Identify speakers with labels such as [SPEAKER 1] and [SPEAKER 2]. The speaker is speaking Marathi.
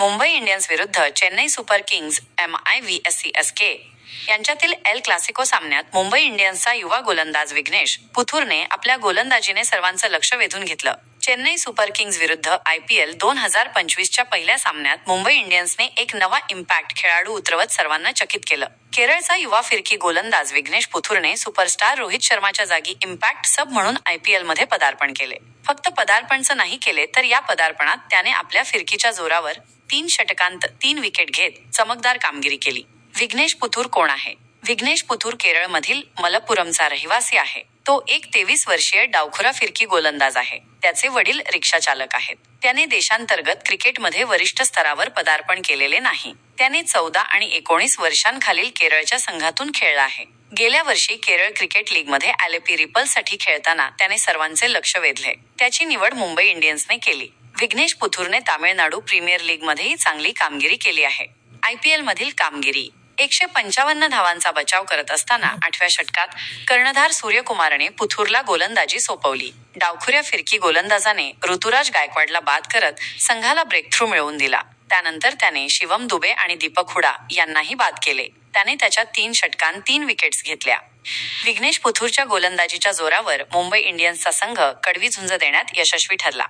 [SPEAKER 1] मुंबई इंडियन्स विरुद्ध Chennai Super Kings M I V S C S K यांच्यातील एल क्लासिको सामन्यात मुंबई इंडियन्सचा युवा गोलंदाज विघ्नेश पुथुरने आपल्या गोलंदाजीने सर्वांचं लक्ष वेधून घेतलं. चेन्नई सुपर किंग्ज विरुद्ध आयपीएल दोन हजार पंचवीसच्या पहिल्या सामन्यात मुंबई इंडियन्सने एक नवा इम्पॅक्ट खेळाडू उतरवत सर्वांना चकित केलं. केरळचा युवा फिरकी गोलंदाज विघ्नेश पुथुरने सुपरस्टार रोहित शर्माच्या जागी इम्पॅक्ट सब म्हणून आय पी एलमध्ये पदार्पण केले. फक्त पदार्पणचं नाही केले तर या पदार्पणात त्याने आपल्या फिरकीच्या जोरावर तीन षटकांत तीन विकेट घेत चमकदार कामगिरी केली. विघ्नेश पुथूर कोण आहे? विघ्नेश पुथूर केरळमधील मलप्पुरमचा रहिवासी आहे. तो एक तेवीस वर्षीय डावखुरा फिरकी गोलंदाज आहे. त्याचे वडील रिक्षा चालक आहेत. त्याने देशांतर्गत क्रिकेटमध्ये वरिष्ठ स्तरावर पदार्पण केलेले नाही. त्याने चौदा आणि एकोणीस वर्षांखालील केरळच्या संघातून खेळला आहे. गेल्या वर्षी केरळ क्रिकेट लीगमध्ये ॲलेपी रिपलसाठी खेळताना त्याने सर्वांचे लक्ष वेधले. त्याची निवड मुंबई इंडियन्सने केली. विघ्नेश पुथुरने तामिळनाडू प्रीमियर लीगमध्येही चांगली कामगिरी केली आहे. आयपीएल मधील कामगिरी एकशे पंचावन्न धावांचा बचाव करत असताना आठव्या षटकात कर्णधार सूर्यकुमारने पुथुरला गोलंदाजी सोपवली. डावखुऱ्या फिरकी गोलंदाजाने ऋतुराज गायकवाडला बाद करत संघाला ब्रेकथ्रू मिळवून दिला. त्यानंतर त्याने शिवम दुबे आणि दीपक हुडा यांनाही बाद केले. त्याने त्याच्या तीन षटकांत तीन विकेट्स घेतल्या. विघ्नेश पुथुरच्या गोलंदाजीच्या जोरावर मुंबई इंडियन्सचा संघ कडवी झुंज देण्यात यशस्वी ठरला.